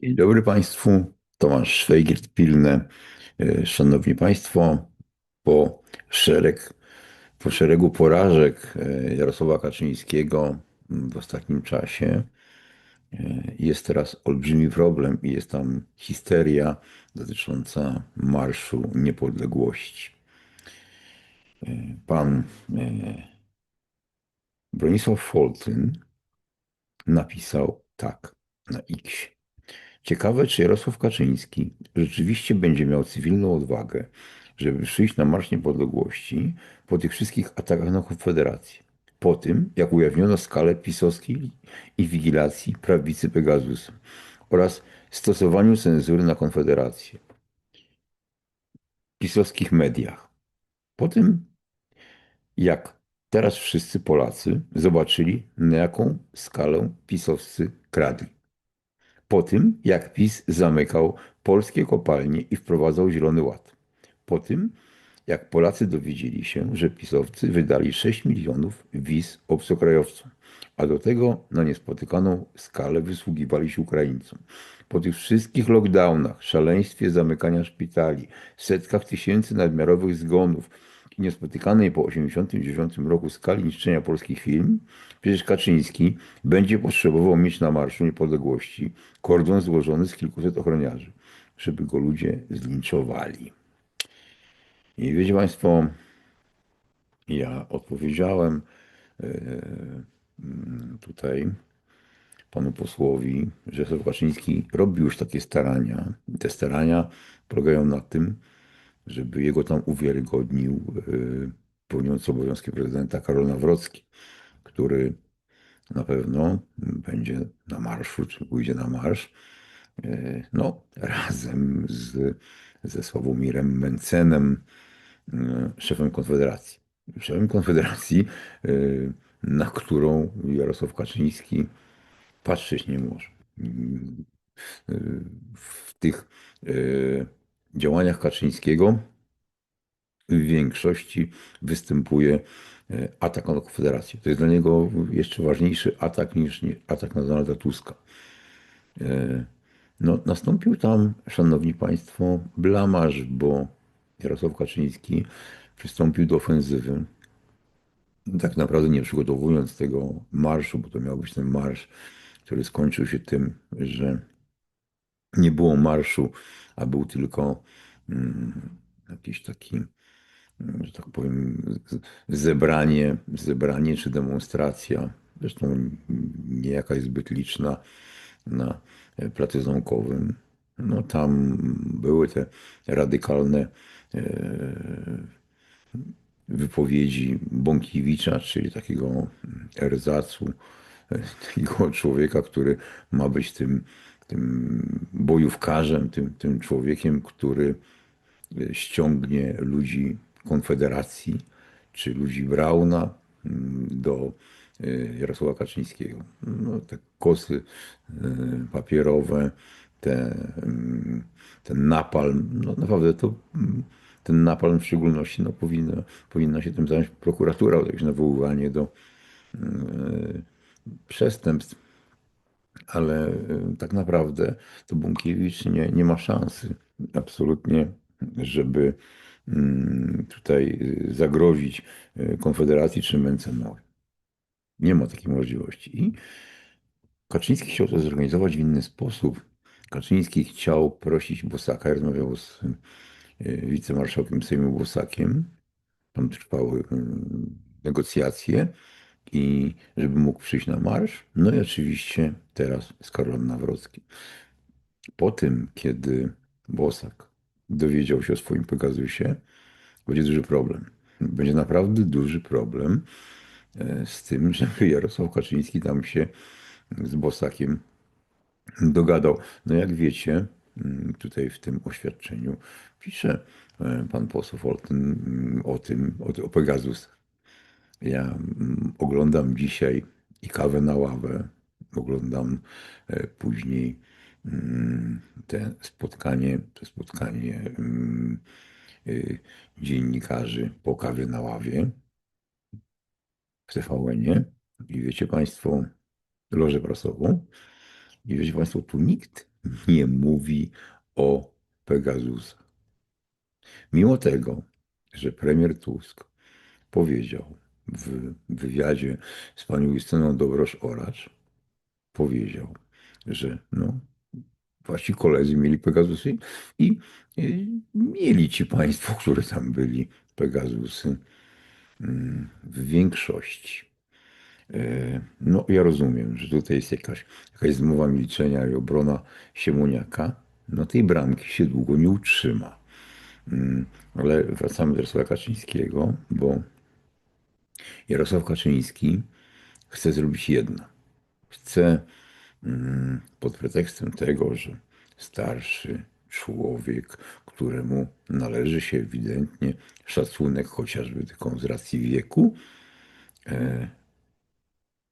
Dzień dobry Państwu. Tomasz Szwajgiert, Pilne. E, Szanowni Państwo, po, szereg, po szeregu porażek e, Jarosława Kaczyńskiego w ostatnim czasie e, jest teraz olbrzymi problem i jest tam histeria dotycząca Marszu Niepodległości. Pan Bronisław Foltyn napisał tak na X. Ciekawe, czy Jarosław Kaczyński rzeczywiście będzie miał cywilną odwagę, żeby przyjść na Marsz Niepodległości po tych wszystkich atakach na Konfederację. Po tym, jak ujawniono skalę pisowskiej inwigilacji prawicy Pegasus oraz stosowaniu cenzury na Konfederację w pisowskich mediach. Po tym, jak teraz wszyscy Polacy zobaczyli, na jaką skalę pisowscy kradli po tym, jak PiS zamykał polskie kopalnie i wprowadzał Zielony Ład. Po tym, jak Polacy dowiedzieli się, że pisowcy wydali 6 milionów wiz obcokrajowcom, a do tego na niespotykaną skalę wysługiwali się Ukraińcom. Po tych wszystkich lockdownach, szaleństwie zamykania szpitali, setkach tysięcy nadmiarowych zgonów, niespotykanej po 1989 roku skali niszczenia polskich firm, przecież Kaczyński będzie potrzebował mieć na Marszu Niepodległości kordon złożony z kilkuset ochroniarzy, żeby go ludzie zlinczowali. I wiecie Państwo, ja odpowiedziałem e, mm, tutaj panu posłowi, że Kaczyński robi już takie starania. Te starania polegają na tym, żeby jego tam uwiarygodnił y, pełniący obowiązki prezydenta Karol Nawrocki, który na pewno będzie na marszu, czy pójdzie na marsz, y, no, razem z, ze Sławomirem Mencenem, y, szefem Konfederacji. Szefem Konfederacji, na którą Jarosław Kaczyński patrzeć nie może. W tych działaniach Kaczyńskiego w większości występuje e, atak na Konfederację. To jest dla niego jeszcze ważniejszy atak niż atak na Donalda Tuska. E, no, nastąpił tam, szanowni państwo, blamaż, bo Jarosław Kaczyński przystąpił do ofensywy. Tak naprawdę nie przygotowując tego marszu, bo to miał być ten marsz, który skończył się tym, że nie było marszu, a był tylko mm, jakiś taki, mm, że tak powiem, zebranie, zebranie czy demonstracja, zresztą nie jakaś zbyt liczna na placu Ząkowym. No tam były te radykalne e, wypowiedzi Bąkiewicza, czyli takiego erzacu, takiego człowieka, który ma być tym tym bojówkarzem, tym, tym człowiekiem, który e, ściągnie ludzi Konfederacji czy ludzi Brauna mm, do e, Jarosława Kaczyńskiego. No, te kosy e, papierowe, te, mm, ten napalm, no naprawdę to mm, ten napalm w szczególności no, powinno, powinna się tym zająć prokuratura, jakieś nawoływanie do przestępstw ale y, tak naprawdę to Bunkiewicz nie, nie ma szansy absolutnie, żeby mm, tutaj y, zagrozić y, Konfederacji czy Mencenowi. Nie ma takiej możliwości. I Kaczyński chciał to zorganizować w inny sposób. Kaczyński chciał prosić Bosaka, rozmawiał z wicemarszałkiem Sejmu Bosakiem. Tam trwały negocjacje i żeby mógł przyjść na marsz. No i oczywiście teraz z Karolem Nawrockim. Po tym, kiedy Bosak dowiedział się o swoim Pegasusie, będzie duży problem. Będzie naprawdę duży problem e, z tym, żeby Jarosław Kaczyński tam się z Bosakiem dogadał. No jak wiecie, mm, tutaj w tym oświadczeniu pisze e, pan poseł mm, o tym, o, o Pegasus. Ja mm, oglądam dzisiaj i kawę na ławę, oglądam e, później te spotkanie, to spotkanie mm, e, dziennikarzy po kawie na ławie w tvn i wiecie Państwo, lożę prasową i wiecie Państwo, tu nikt nie mówi o Pegasusach. Mimo tego, że premier Tusk powiedział w wywiadzie z panią Justyną Dobrosz-Oracz, powiedział, że no, wasi koledzy mieli Pegasusy i, mieli ci państwo, którzy tam byli, Pegasusy mm, w większości. E, No, ja rozumiem, że tutaj jest jakaś, jakaś zmowa milczenia i obrona Siemoniaka. No tej bramki się długo nie utrzyma. Mm, Ale wracamy do Jarosława Kaczyńskiego, bo Jarosław Kaczyński chce zrobić jedno. Chce pod pretekstem tego, że starszy człowiek, któremu należy się ewidentnie szacunek, chociażby tylko z racji wieku, e,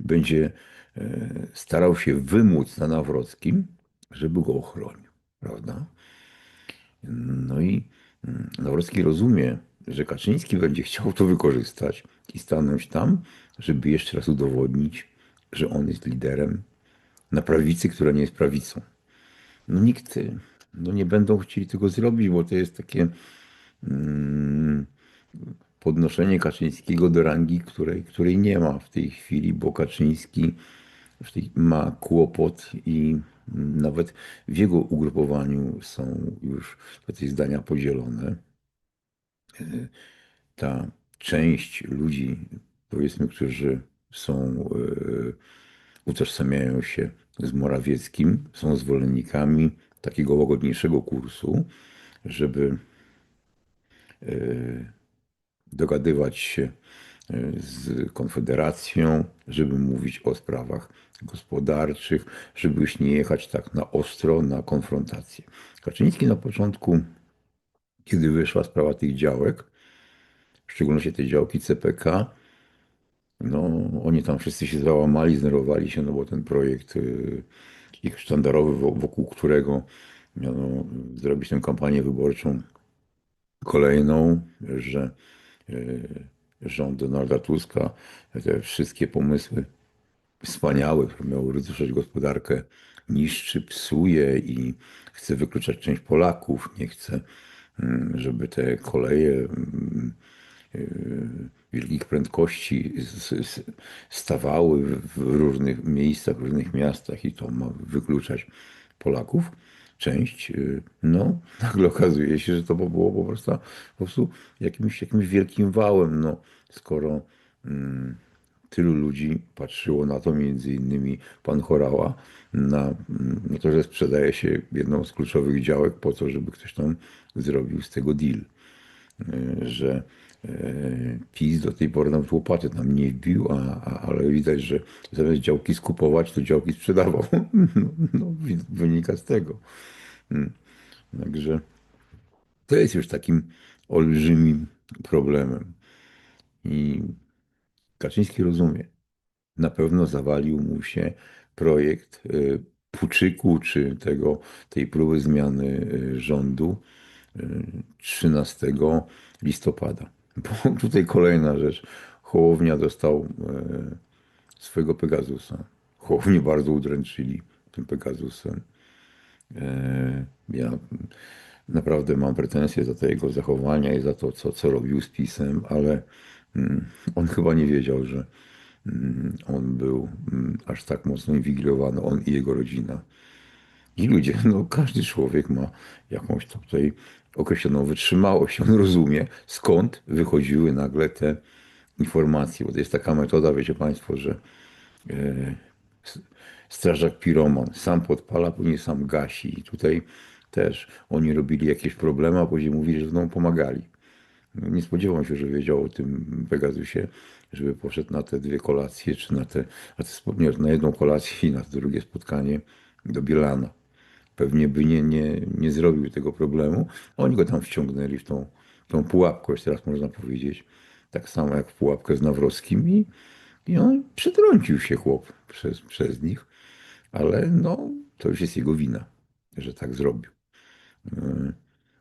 będzie e, starał się wymóc na Nawrockim, żeby go ochronił, prawda? No i mm, Nawrocki rozumie, że Kaczyński będzie chciał to wykorzystać i stanąć tam, żeby jeszcze raz udowodnić, że on jest liderem na prawicy, która nie jest prawicą. No nikt, no nie będą chcieli tego zrobić, bo to jest takie mm, podnoszenie Kaczyńskiego do rangi, której, której nie ma w tej chwili, bo Kaczyński ma kłopot i nawet w jego ugrupowaniu są już te zdania podzielone. Ta część ludzi, powiedzmy, którzy są, e, utożsamiają się z Morawieckim, są zwolennikami takiego łagodniejszego kursu, żeby e, dogadywać się e, z Konfederacją, żeby mówić o sprawach gospodarczych, żeby już nie jechać tak na ostro na konfrontację. Kaczyński na początku, kiedy wyszła sprawa tych działek, w szczególności tej działki CPK, no oni tam wszyscy się załamali, znerwowali się, no bo ten projekt y, ich sztandarowy, wokół którego miano zrobić tę kampanię wyborczą kolejną, że y, rząd Donalda Tuska te wszystkie pomysły wspaniałe, które miały rozruszać gospodarkę, niszczy, psuje i chce wykluczać część Polaków, nie chce, mm, żeby te koleje mm, wielkich prędkości stawały w różnych miejscach, w różnych miastach i to ma wykluczać Polaków. Część, y, no, nagle okazuje się, że to było po prostu, po prostu jakimś, jakimś wielkim wałem, no, skoro mm, tylu ludzi patrzyło na to, między innymi pan Chorała, na, na to, że sprzedaje się jedną z kluczowych działek po to, żeby ktoś tam zrobił z tego deal. E, że PiS do tej pory nawet łopaty tam nie wbił, a, a, ale widać, że zamiast działki skupować, to działki sprzedawał. No, no, wynika z tego. Hmm. Także to jest już takim olbrzymim problemem. I Kaczyński rozumie. Na pewno zawalił mu się projekt y, Puczyku, czy tego, tej próby zmiany y, rządu 13 y, listopada. Bo tutaj kolejna rzecz. Hołownia dostał swojego Pegasusa. Hołownię bardzo udręczyli tym Pegasusem. Ja naprawdę mam pretensje za te jego zachowania i za to, co, co robił z pisem, ale Mm, on chyba nie wiedział, że mm, on był mm, aż tak mocno inwigilowany, on i jego rodzina. I ludzie, no każdy człowiek ma jakąś tutaj określoną wytrzymałość. On rozumie, skąd wychodziły nagle te informacje, bo to jest taka metoda, wiecie Państwo, że e, strażak piroman sam podpala, później sam gasi. I tutaj też oni robili jakieś problemy, a później mówili, że będą pomagali. Nie spodziewam się, że wiedział o tym Pegasusie, żeby poszedł na te dwie kolacje, czy na te, na, te, na jedną kolację i na drugie spotkanie do Bielana. Pewnie by nie, nie, nie zrobił tego problemu. Oni go tam wciągnęli w tą, tą pułapkę, teraz można powiedzieć. Tak samo jak w pułapkę z Nawrockim i, i on przytrącił się chłop przez, przez nich. Ale no, to już jest jego wina, że tak zrobił. Yy.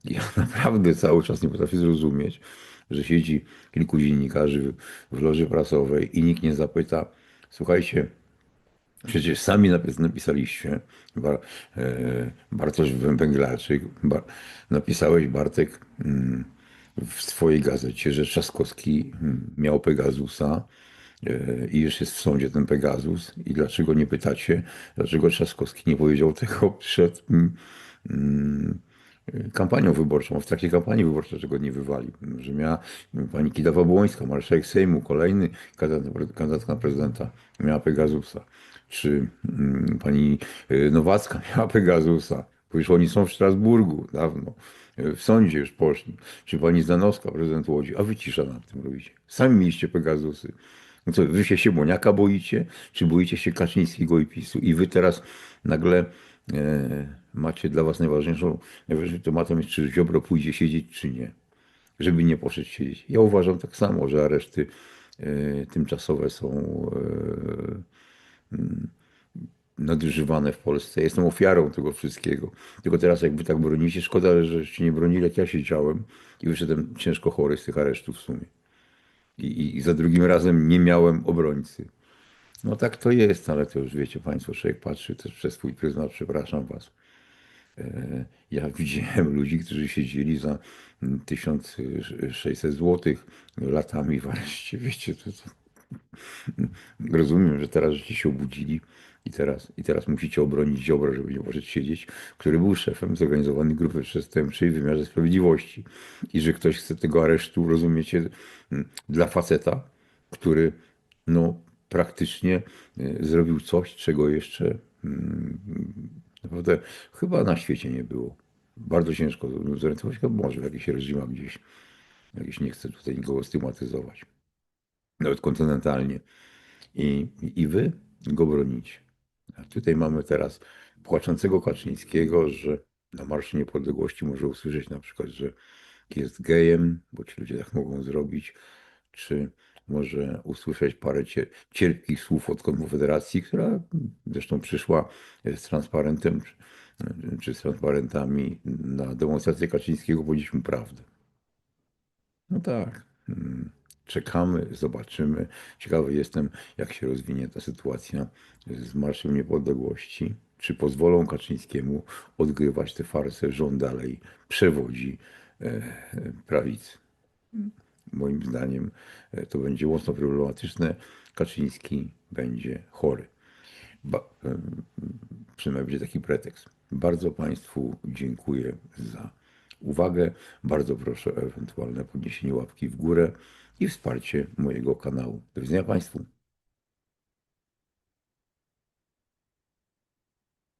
Ja naprawdę cały czas nie potrafię zrozumieć, że siedzi kilku dziennikarzy w loży prasowej i nikt nie zapyta, słuchajcie, Przecież sami napis- napisaliście, e, Bartosz Węglarczyk, napisałeś Bartek mm, w swojej gazecie, że Trzaskowski mm, miał Pegasusa e, i już jest w sądzie ten Pegasus. I dlaczego nie pytacie, dlaczego Trzaskowski nie powiedział tego przed mm, kampanią wyborczą, w trakcie kampanii wyborczej, czego nie wywalił, że miała pani Kidawa Błońska, marszałek Sejmu, kolejny kandydat, na pre- kandydat na prezydenta, miała Pegasusa, czy mm, pani y, Nowacka miała Pegasusa, już oni są w Strasburgu dawno, y, w sądzie już poszli, czy pani Zdanowska, prezydent Łodzi, a wy cisza tym robicie. Sami mieliście Pegasusy. No co, wy się Siemoniaka boicie, czy boicie się Kaczyńskiego i PiSu? I wy teraz nagle e, macie dla was najważniejszą, najważniejszym tematem jest, czy Ziobro pójdzie siedzieć, czy nie. Żeby nie poszedł siedzieć. Ja uważam tak samo, że areszty e, tymczasowe są e, nadużywane w Polsce. Jestem ofiarą tego wszystkiego. Tylko teraz jakby tak bronicie, szkoda, że się nie bronili, jak ja siedziałem i wyszedłem ciężko chory z tych aresztów w sumie. I, i, I za drugim razem nie miałem obrońcy. No tak to jest, ale to już wiecie Państwo, człowiek patrzy też przez swój pryzmat, przepraszam Was. E, Ja widziałem ludzi, którzy siedzieli za mm, 1600 zł latami w areszcie. Wiecie, to, to rozumiem, że teraz żeście się obudzili i teraz, i teraz musicie obronić Ziobro, żeby nie możecie siedzieć, który był szefem zorganizowanej grupy przestępczej w wymiarze sprawiedliwości. I że ktoś chce tego aresztu, rozumiecie, dla faceta, który no, praktycznie y, zrobił coś, czego jeszcze naprawdę chyba na świecie nie było. Bardzo ciężko zorientować, chyba może w jakichś reżimach gdzieś, jakieś nie chcę tutaj nikogo stygmatyzować, nawet kontynentalnie. I, I wy go bronicie. A tutaj mamy teraz płaczącego Kaczyńskiego, że na Marszu Niepodległości może usłyszeć na przykład, że jest gejem, bo ci ludzie tak mogą zrobić, czy może usłyszeć parę cie- cierpkich słów od Konfederacji, która zresztą przyszła z transparentem, czy, z transparentami na demonstrację Kaczyńskiego, powiedzieliśmy prawdę. No tak. Czekamy, zobaczymy. Ciekawy jestem, jak się rozwinie ta sytuacja z Marszem Niepodległości. Czy pozwolą Kaczyńskiemu odgrywać tę farsę, że on dalej przewodzi e, prawicy. Moim zdaniem e, to będzie mocno problematyczne. Kaczyński będzie chory. Ba, em, przynajmniej będzie taki pretekst. Bardzo Państwu dziękuję za uwagę. Bardzo proszę o ewentualne podniesienie łapki w górę i wsparcie mojego kanału. Do widzenia Państwu.